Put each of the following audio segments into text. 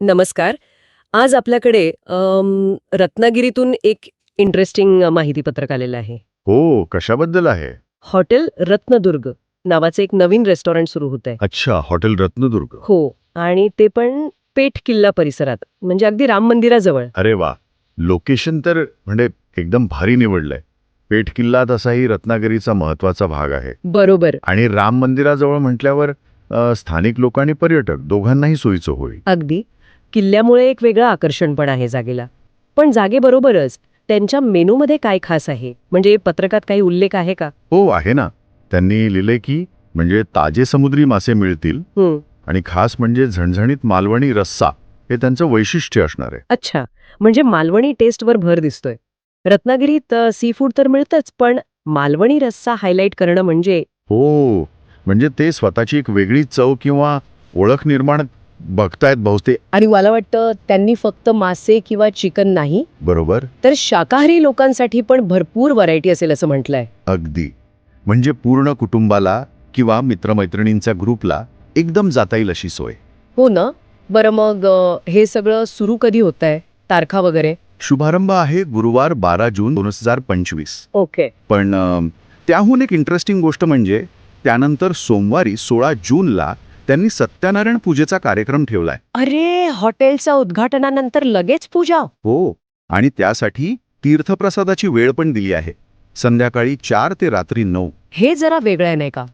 नमस्कार. आज आपल्याकडे अम, रत्नागिरीतून एक इंटरेस्टिंग माहितीपत्रक आलेलं आहे. हो कशाबद्दल आहे? हॉटेल रत्नदुर्ग नावाचं एक नवीन रेस्टॉरंट सुरू होत आहे अच्छा हॉटेल रत्नदुर्ग. हो आणि ते पण पेठ किल्ला परिसरात म्हणजे अगदी राम मंदिराजवळ. अरे वा लोकेशन तर म्हणजे एकदम भारी निवडलंय. पेठ किल्ला तसाही रत्नागिरीचा महत्त्वाचा भाग आहे. बरोबर. आणि राम मंदिराजवळ म्हटल्यावर अ, स्थानिक लोक आणि पर्यटक दोघांनाही सोयीचं होईल. अगदी. किल्ल्यामुळे एक वेगळं आकर्षण पण आहे जागेला. पण जागेबरोबरच त्यांच्या मेनूमध्ये काय खास आहे? म्हणजे पत्रकात काही उल्लेख आहे का? हो आहे ना. त्यांनी लिहिले की म्हणजे ताजे समुद्री मासे मिळतील हं, आणि खास म्हणजे झणझणीत मालवणी रस्सा हे त्यांचं वैशिष्ट्य असणार आहे. अच्छा. म्हणजे मालवणी टेस्टवर भर दिसतोय. रत्नागिरीत सी फूड तर मिळतंच पण मालवणी रस्सा हायलाईट करणं म्हणजे हो. म्हणजे ते स्वतःची एक वेगळी चव किंवा ओळख निर्माण बघतायत बहुतेक. आणि मला वाटतं त्यांनी फक्त मासे किंवा चिकन नाही बरोबर. तर शाकाहारी लोकांसाठी पण भरपूर व्हरायटी असेल असं म्हटलंय. अगदी. म्हणजे पूर्ण कुटुंबाला किंवा मित्रमैत्रिणींच्या ग्रुपला एकदम जाता येईल अशी सोय. हो ना? बरं मग अ, हे सगळं सुरू कधी होत आहे तारखा वगैरे? शुभारंभ आहे गुरुवार बारा जून दोन हजार पंचवीस. ओके. पण अं, त्याहून एक इंटरेस्टिंग गोष्ट म्हणजे त्यानंतर सोमवारी सोळा जूनला त्यांनी सत्यनारायण पूजेचा कार्यक्रम ठेवलाय. अरे हॉटेलच्या उद्घाटनानंतर लगेच पूजा. हो आणि त्यासाठी तीर्थप्रसादाची वेळ पण दिली आहे. संध्याकाळी चार ते रात्री नऊ. हे जरा वेगळं आहे नाही का?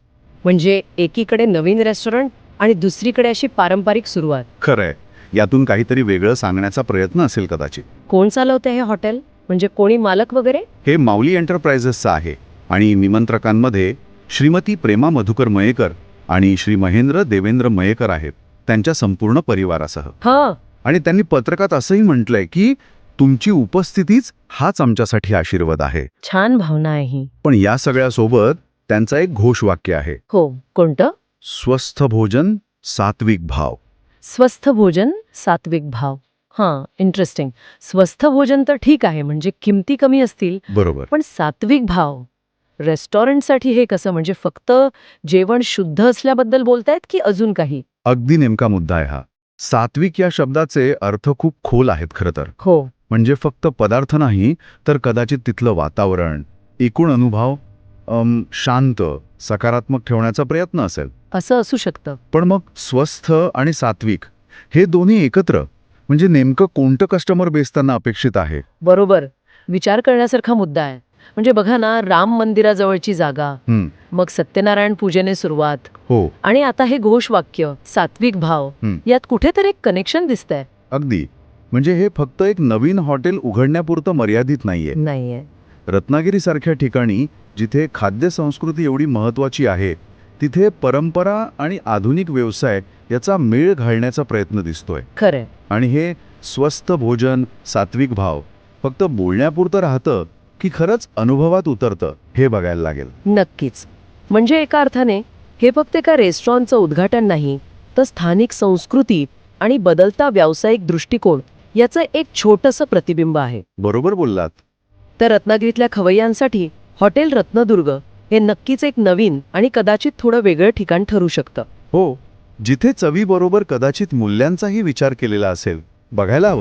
म्हणजे एकीकडे नवीन रेस्टॉरंट आणि दुसरीकडे अशी पारंपरिक सुरुवात. खरंय. यातून काहीतरी वेगळं सांगण्याचा प्रयत्न असेल कदाचित. कोण चालवते हे हॉटेल? म्हणजे कोणी मालक वगैरे? हे माऊली एंटरप्राइजेसचं आहे. आणि निमंत्रकांमध्ये श्रीमती प्रेमा मधुकर मयेकर आणि श्री महेंद्र देवेंद्र मयेकर आहेत त्यांच्या संपूर्ण परिवारासह. हा. आणि त्यांनी पत्रकात असंही म्हटलंय की तुमची उपस्थितीच हाच आमच्यासाठी आशीर्वाद आहे. छान भावना आहे ही. पण या सगळ्यासोबत त्यांचा एक घोषवाक्य आहे. हो. कोणतं? स्वस्थ भोजन सात्विक भाव. स्वस्थ भोजन सात्विक भाव. हां इंटरेस्टिंग स्वस्थ भोजन तर ठीक आहे म्हणजे किमती कमी असतील. बरोबर. पण सात्विक भाव. रेस्टॉरंटसाठी हे कसं? म्हणजे फक्त जेवण शुद्ध असल्याबद्दल बोलतायत की अजून काही? अगदी नेमका मुद्दा आहे हा. सात्विक या शब्दाचे अर्थ खूप खोल आहेत खरं तर. हो. म्हणजे फक्त पदार्थ नाही तर कदाचित तिथलं वातावरण एकूण अनुभव शांत सकारात्मक ठेवण्याचा प्रयत्न असेल. असं असू शकतं. पण मग स्वस्थ आणि सात्विक हे दोन्ही एकत्र म्हणजे नेमकं कोणतं कस्टमर बेस त्यांना अपेक्षित आहे? बरोबर. विचार करण्यासारखा मुद्दा आहे. म्हणजे बघा ना राम मंदिराजवळची जागा हं, मग सत्यनारायण पूजेने सुरुवात हो. आणि आता हे घोषवाक्य सात्विक भाव हं. यात कुठेतरी एक कनेक्शन दिसतंय. अगदी. म्हणजे हे फक्त एक नवीन हॉटेल उघडण्यापुरतं मर्यादित नाहीये. नाहीये. रत्नागिरीसारख्या ठिकाणी जिथे खाद्य संस्कृती एवढी महत्त्वाची आहे तिथे परंपरा आणि आधुनिक व्यवसाय याचा मेळ घालण्याचा प्रयत्न दिसतोय. खरंय. आणि हे स्वस्थ भोजन सात्विक भाव फक्त बोलण्यापुरतं राहतं की खरंच अनुभवात उतरतं हे बघायला लागेल. नक्कीच. म्हणजे एका अर्थाने हे फक्त एका रेस्टॉरंटचं उद्घाटन नाही तर स्थानिक संस्कृती आणि बदलता व्यावसायिक दृष्टिकोन याचं एक छोटंसं प्रतिबिंब आहे. बरोबर बोललात. तर रत्नागिरीतल्या खवय्यांसाठी हॉटेल रत्नदुर्ग हे नक्कीच एक नवीन आणि कदाचित थोडं वेगळं ठिकाण ठरू शकतं. हो जिथे चवीबरोबर कदाचित मूल्यांचाही विचार केलेला असेल. बघायला हवं.